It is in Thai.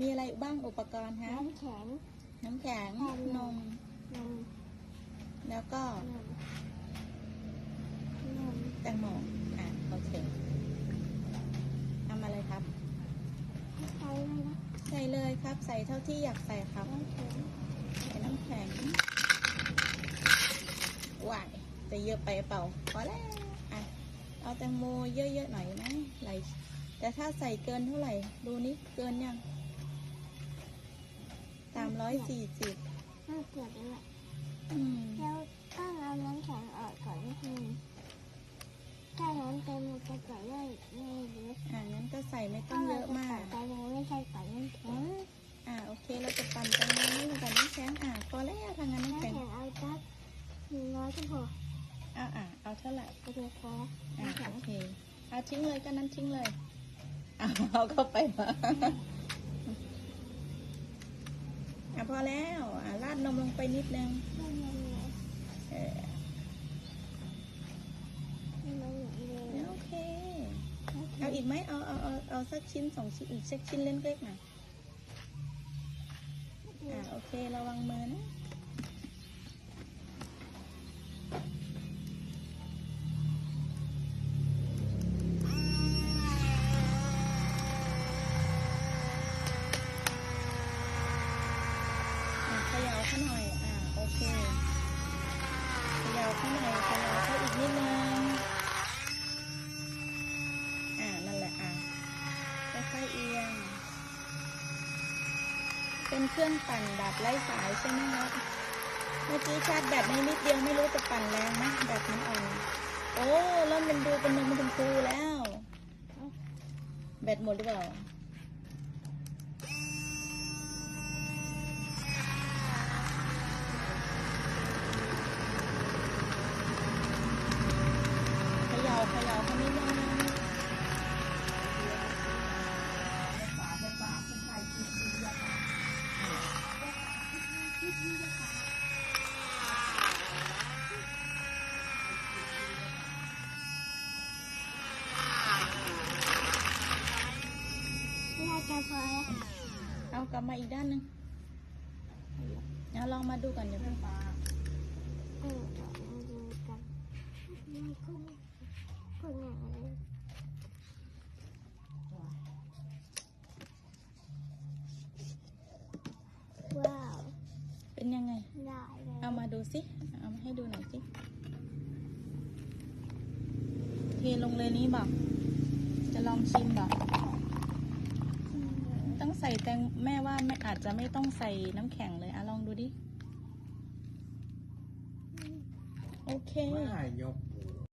มีอะไรบ้างอุปกรณ์ฮะน้ำแข็ง น้ำแข็งแป้งนม นมแล้วก็นมนมแตงโมอะโอเคทำอะไรครับใส่เลยนะใส่เลยครับ ใส่เท่าที่อยากใส่ครับ น้ำแข็งใส่น้ำแข็งว้ายจะเยอะไปเปล่าพอแล้วอะเอาแตงโมเยอะๆหน่อยนะไหลแต่ถ้าใส่เกินเท่าไหร่ ดูนี่เกินยังสาม ร้อยสี่สิบน่าเกลียดเลยอะอืมแล้วต้องเอาน้ำแข็งออกก่อนนิดนึงถ้าน้ำเต็มมันจะใส่ได้ไม่เยอะอ่างั้นก็ใส่ไม่ต้องเยอะมากแต่โมไม่ใช่ใส่น้ำแข็งอ่าโอเคเราจะปั่นแตงโมให้ลงไปน้ำแข็งอ่าพอแล้วทางนั้นน้ำน้ำแข็งแข็งเอาจักหนึ่งร้อยก็พออ่าอ่าเอาเท่าไหร่โอเคพออ่าน้ำแข็งโอเคเอาทิ้งเลยก็นั้นทิ้งเลยเอาเอาเข้าไปมาอะ พอแล้วอ่าราดนมลงไปนิดนึงเย็นเลยเออโอเค เอาอีกไหมเอาเอาเอาเอาสักชิ้นสองชิ้นอีกสักชิ้นเล็กๆหน่อยอ่าโอเคระวังมือนะ ขย่าเขาหน่อเขย่าเขาอีกนิดนึง อ่า นั่นแหละอ่าค่อยๆเอียง เป็นเครื่องปั่นแบบไร้สายใช่ไหมครับเมื่อกี้ชาร์จแบตในนิดเดียวไม่รู้จะปั่นแรงไหมแบตมันอ่อน โอ้เริ่มเป็นดูเป็นนมเป็นฟูแล้ว แบตหมดหรือเปล่า จะพอแล้วเอากลับมาอีกด้านหนึ่งเอาลองมาดูก่อนเดี๋ยวเพิ่งเออเดี๋ยวมาดูกันไม่คุ้มคุ้มอย่างไรว้าว เป็นยังไง ได้เลยเอามาดูสิ เอามาให้ดูหน่อยสิ เทลงเลยนี้บอก จะลองชิมบอก ใส่แตงแม่ว่าไม่อาจจะไม่ต้องใส่น้ำแข็งเลยอะลองดูดิ โอเค ไม่ยก